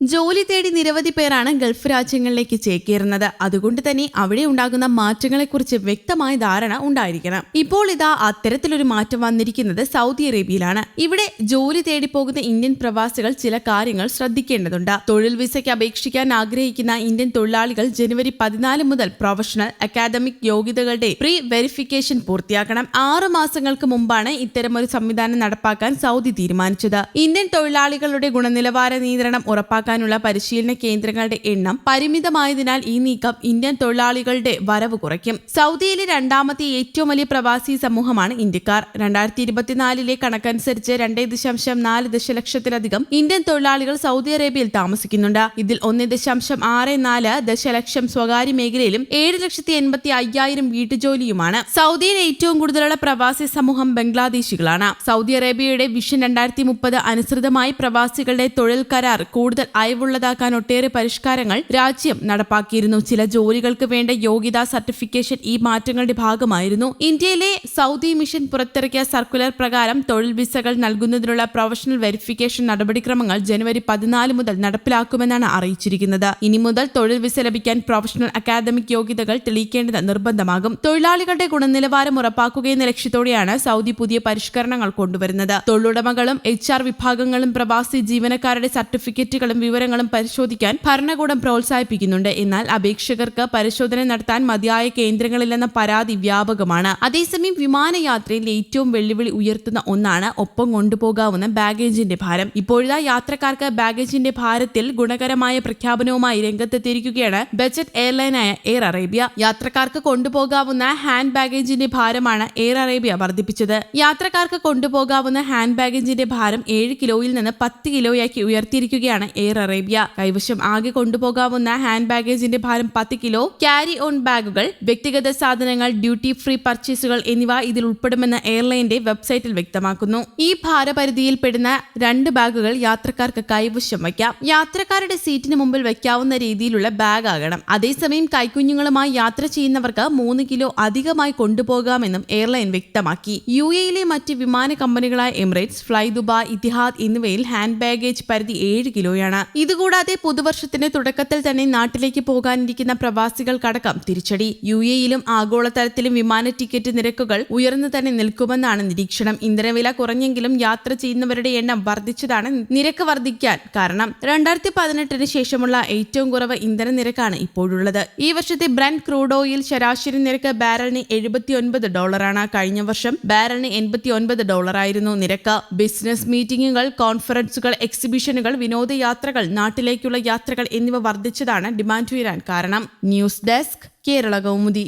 ജോലി തേടി നിരവധി പേരാണ് ഗൾഫ് രാജ്യങ്ങളിലേക്ക് ചേക്കേറുന്നത്. അതുകൊണ്ട് തന്നെ അവിടെ ഉണ്ടാകുന്ന മാറ്റങ്ങളെക്കുറിച്ച് വ്യക്തമായ ധാരണ ഉണ്ടായിരിക്കണം. ഇപ്പോൾ ഇതാ അത്തരത്തിലൊരു മാറ്റം വന്നിരിക്കുന്നത് സൗദി അറേബ്യയിലാണ്. ഇവിടെ ജോലി തേടി പോകുന്ന ഇന്ത്യൻ പ്രവാസികൾ ചില കാര്യങ്ങൾ ശ്രദ്ധിക്കേണ്ടതുണ്ട്. തൊഴിൽ വിസയ്ക്ക് അപേക്ഷിക്കാൻ ആഗ്രഹിക്കുന്ന ഇന്ത്യൻ തൊഴിലാളികൾ ജനുവരി പതിനാല് മുതൽ പ്രൊഫഷണൽ അക്കാദമിക് യോഗ്യതകളുടെ പ്രീ വെരിഫിക്കേഷൻ പൂർത്തിയാക്കണം. ആറു മാസങ്ങൾക്ക് മുമ്പാണ് ഇത്തരമൊരു സംവിധാനം നടപ്പാക്കാൻ സൗദി തീരുമാനിച്ചത്. ഇന്ത്യൻ തൊഴിലാളികളുടെ ഗുണനിലവാര നിയന്ത്രണം ഉറപ്പാക്കാനുള്ള പരിശീലന കേന്ദ്രങ്ങളുടെ എണ്ണം പരിമിതമായതിനാൽ ഈ നീക്കം ഇന്ത്യൻ തൊഴിലാളികളുടെ വരവ് കുറയ്ക്കും. സൗദിയിലെ രണ്ടാമത്തെ ഏറ്റവും വലിയ പ്രവാസി സമൂഹമാണ് ഇന്ത്യക്കാർ. രണ്ടായിരത്തി ഇരുപത്തിനാലിലെ കണക്കനുസരിച്ച് രണ്ടേ ദശാംശം നാല് ദശലക്ഷത്തിലധികം ഇന്ത്യൻ തൊഴിലാളികൾ സൗദി അറേബ്യയിൽ താമസിക്കുന്നുണ്ട്. ഇതിൽ ഒന്ന് ദശാംശം ആറ് നാല് ദശലക്ഷം സ്വകാര്യ മേഖലയിലും ഏഴ് ലക്ഷത്തി എൺപത്തി അയ്യായിരം വീട്ടുജോലിയുമാണ്. സൗദിയിൽ ഏറ്റവും കൂടുതലുള്ള പ്രവാസി സമൂഹം ബംഗ്ലാദേശികളാണ്. സൗദി അറേബ്യയുടെ വിഷൻ രണ്ടായിരത്തി മുപ്പത് അനുസൃതമായി പ്രവാസികളുടെ തൊഴിൽ കരാർ കൂടുതൽ അയവുള്ളതാക്കാൻ ഒട്ടേറെ പരിഷ്കാരങ്ങൾ രാജ്യം നടപ്പാക്കിയിരുന്നു. ചില ജോലികൾക്ക് വേണ്ട യോഗ്യതാ സർട്ടിഫിക്കേഷൻ ഈ മാറ്റങ്ങളുടെ ഭാഗമായിരുന്നു. ഇന്ത്യയിലെ സൗദി മിഷൻ പുറത്തിറക്കിയ സർക്കുലർ പ്രകാരം തൊഴിൽ വിസകൾ നൽകുന്നതിനുള്ള പ്രൊഫഷണൽ വെരിഫിക്കേഷൻ നടപടിക്രമങ്ങൾ ജനുവരി പതിനാല് മുതൽ നടപ്പിലാക്കുമെന്നാണ് അറിയിച്ചിരിക്കുന്നത്. ഇനി മുതൽ തൊഴിൽ വിസ ലഭിക്കാൻ പ്രൊഫഷണൽ അക്കാദമിക് യോഗ്യതകൾ തെളിയിക്കേണ്ടത് നിർബന്ധമാകും. തൊഴിലാളികളുടെ ഗുണനിലവാരം ഉറപ്പാക്കുകയെന്ന ലക്ഷ്യത്തോടെയാണ് സൗദി പുതിയ പരിഷ്കരണങ്ങൾ കൊണ്ടുവരുന്നത്. തൊഴിലുടമകളും എച്ച് ആർ വിഭാഗങ്ങളും പ്രവാസി ജീവനക്കാരുടെ സർട്ടിഫിക്കറ്റുകളും വിവരങ്ങളും പരിശോധിക്കാൻ ഭരണകൂടം പ്രോത്സാഹിപ്പിക്കുന്നുണ്ട്. എന്നാൽ അപേക്ഷകർക്ക് പരിശോധന നടത്താൻ മതിയായ കേന്ദ്രങ്ങളില്ലെന്ന പരാതി വ്യാപകമാണ്. അതേസമയം വിമാനയാത്രയിൽ ഏറ്റവും വെല്ലുവിളി ഉയർത്തുന്ന ഒന്നാണ് ഒപ്പം കൊണ്ടുപോകാവുന്ന ബാഗേജിന്റെ ഭാരം. ഇപ്പോഴത്തെ യാത്രക്കാർക്ക് ബാഗേജിന്റെ ഭാരത്തിൽ ഗുണകരമായ പ്രഖ്യാപനവുമായി രംഗത്തെത്തിയിരിക്കുകയാണ് ബജറ്റ് എയർലൈനായ എയർ അറേബ്യ. യാത്രക്കാർക്ക് കൊണ്ടുപോകാവുന്ന ഹാൻഡ് ബാഗേജിന്റെ ഭാരമാണ് എയർ അറേബ്യ വർദ്ധിപ്പിച്ചത്. യാത്രക്കാർക്ക് കൊണ്ടുപോകാവുന്ന ഹാൻഡ് ബാഗേജിന്റെ ഭാരം ഏഴ് കിലോയിൽ നിന്ന് പത്ത് കിലോയാക്കി ഉയർത്തിയിരിക്കുകയാണ് എയർ അറേബ്യ കൈവശം ആകെ കൊണ്ടുപോകാവുന്ന ഹാൻഡ് ബാഗേജിന്റെ ഭാരം പത്ത് കിലോ ക്യാരി ഓൺ ബാഗുകൾ വ്യക്തിഗത സാധനങ്ങൾ ഡ്യൂട്ടി ഫ്രീ പർച്ചേസുകൾ എന്നിവ ഇതിൽ ഉൾപ്പെടുമെന്ന് എയർലൈന്റെ വെബ്സൈറ്റിൽ വ്യക്തമാക്കുന്നു. ഈ ഭാരപരിധിയിൽ പെടുന്ന രണ്ട് ബാഗുകൾ യാത്രക്കാർക്ക് കൈവശം വയ്ക്കാം. യാത്രക്കാരുടെ സീറ്റിന് മുമ്പിൽ വയ്ക്കാവുന്ന രീതിയിലുള്ള ബാഗ് ആകണം അതേസമയം കൈക്കുഞ്ഞുങ്ങളുമായി യാത്ര ചെയ്യുന്നവർക്ക് മൂന്ന് കിലോ അധികമായി കൊണ്ടുപോകാമെന്നും എയർലൈൻ വ്യക്തമാക്കി. യു എയിലെ മറ്റ് വിമാന കമ്പനികളായ എമിറേറ്റ്സ് ഫ്ലൈ ദുബായ് ഇത്തിഹാദ് എന്നിവയിൽ ഹാൻഡ് ബാഗേജ് പരിധി ഏഴ് കിലോയാണ്. ഇതുകൂടാതെ പുതുവർഷത്തിന് തുടക്കത്തിൽ തന്നെ നാട്ടിലേക്ക് പോകാനിരിക്കുന്ന പ്രവാസികൾക്കടക്കം തിരിച്ചടി. യു എയിലും ആഗോളതലത്തിലും വിമാന ടിക്കറ്റ് നിരക്കുകൾ ഉയർന്നു തന്നെ നിൽക്കുമെന്നാണ് നിരീക്ഷണം. ഇന്ധനവില കുറഞ്ഞെങ്കിലും യാത്ര ചെയ്യുന്നവരുടെ എണ്ണം വർദ്ധിച്ചതാണ് നിരക്ക് വർദ്ധിക്കാൻ കാരണം. രണ്ടായിരത്തി പതിനെട്ടിന് ശേഷമുള്ള ഏറ്റവും കുറവ് ഇന്ധന നിരക്കാണ് ഇപ്പോഴുള്ളത്. ഈ വർഷത്തെ ബ്രന്റ് ക്രൂഡ് ഓയിൽ ശരാശരി നിരക്ക് ബാരലിന് എഴുപത്തിയൊൻപത് ഡോളറാണ്. കഴിഞ്ഞ വർഷം ബാരലിന് എൺപത്തിയൊൻപത് ഡോളറായിരുന്നു നിരക്ക്. ബിസിനസ് മീറ്റിംഗുകൾ കോൺഫറൻസുകൾ എക്സിബിഷനുകൾ വിനോദയാത്രകൾ നാട്ടിലേക്കുള്ള യാത്രകൾ എന്നിവ വർദ്ധിച്ചതാണ് ഡിമാൻഡ് ഉയരാൻ കാരണം. News desk Kerala Kaumudi.